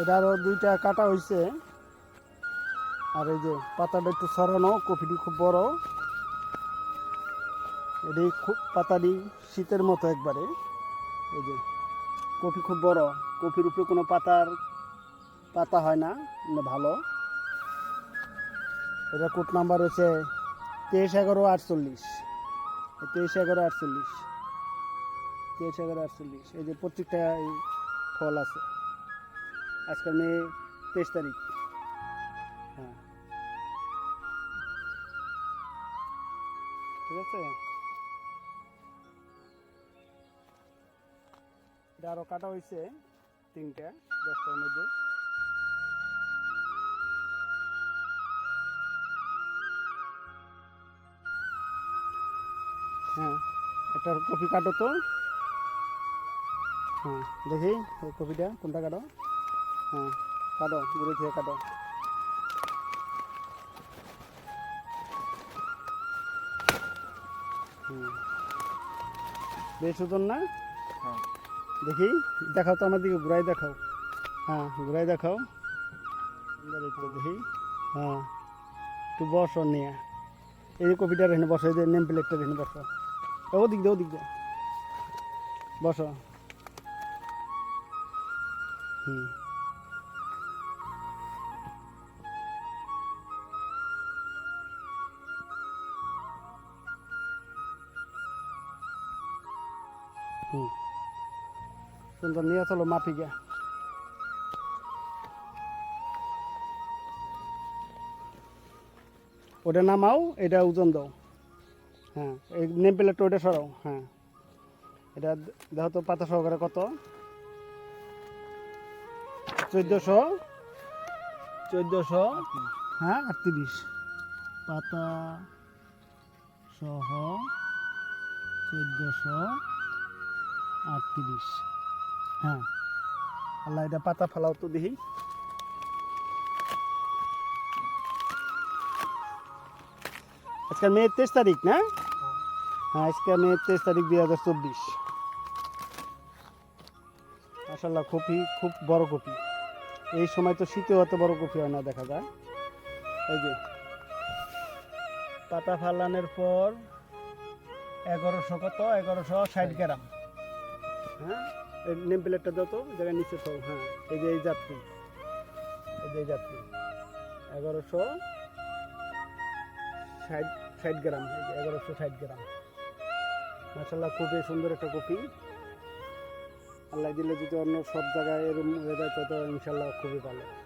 এটা আরও দুইটা কাটা হয়েছে আর এই যে পাতাটা একটু সরানো কপিটি খুব বড়। এটি খুব পাতাটি শীতের মতো একবারে। এই যে কপি খুব বড়। কপির উপরে কোনো পাতার পাতা হয় না মানে ভালো। এটা কোড নাম্বার হচ্ছে তেইশ এগারো আটচল্লিশ। তেইশ এগারো আটচল্লিশ। তেইশ এগারো আটচল্লিশ। এই যে প্রত্যেকটা ফল আছে। আজকাল মে তেইশ তারিখ। হ্যাঁ। ঠিক আছে? এটা আরও কাটা হয়েছে তিনটা, দশটার মধ্যে। হ্যাঁ একটা কপি কাটো তো। হ্যাঁ দেখি কপিটা কোনটা কাটো। হ্যাঁ কাটো গুঁড়ো খেয়ে কাটো। বেশ ওজন না? হ্যাঁ। দেখি দেখাও তো আমার দিকে ঘুরাই দেখাও। হ্যাঁ ঘুরাই দেখাও। দেখি। হ্যাঁ একটু বসো নিয়ে। এই যে কপিটা রেখে বসো এই যে নেম প্লেটটা রেখে বসো। ও দিক দে ও দিক দে বসো। হুম। হুম। সুন্দর নিয়ে চলো মাপিকে ওটা নামাও, এটা ওজন দাও। হ্যাঁ এই নেম প্লেটটা ওটা সরাও হ্যাঁ। এটা দেখো তো পাতা সহকারে কত? চোদ্দোশো। চোদ্দোশো। হ্যাঁ আটত্রিশ। পাতা সহ চোদ্দোশো। আটত্রিশ। হ্যাঁ। আল্লাহ, এটা পাতা ফেলাও তো দেখি। আজকে মে তেইশ তারিখ না? হ্যাঁ আজকে মে তেইশ তারিখ দুই হাজার চব্বিশ। মাসাল্লাহ কপি খুব বড় কপি। এই সময় তো শীতেও অত বড় কপি হয় না, দেখা যায়। এই যে, পাতা ফালানোর পর এগারোশো কত? এগারোশো ষাট গ্রাম। হ্যাঁ? এই নেম প্লেটটা যত জায়গায় নিচে তো হ্যাঁ। এই যে এই যাত্রী, এই যে এই যাত্রী। এগারোশো ষাট ষাট গ্রাম এগারোশো ষাট গ্রাম। মাসাল্লাহ খুবই সুন্দর একটা কপি। আল্লাহ দিলে যদি অন্য সব জায়গায় এরকম হয়ে যায় তত ইনশাল্লাহ খুবই ভালো।